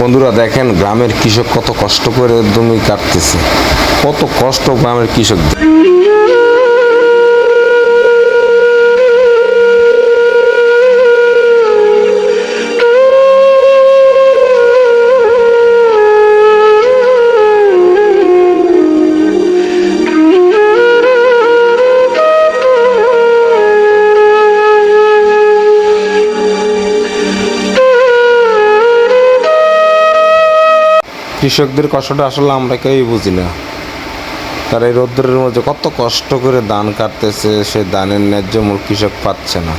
বন্ধুরা দেখেন গ্রামের কৃষক কত কষ্ট করে জমি কাটতেছে। কত কষ্ট গ্রামের কৃষকদের। কৃষকদের কষ্টটা আসলে আমরা কেউই বুঝি না। তারা এই রোদ্রের মধ্যে কত কষ্ট করে ধান কাটতেছে, সে ধানের ন্যায্য মূল কৃষক পাচ্ছে না।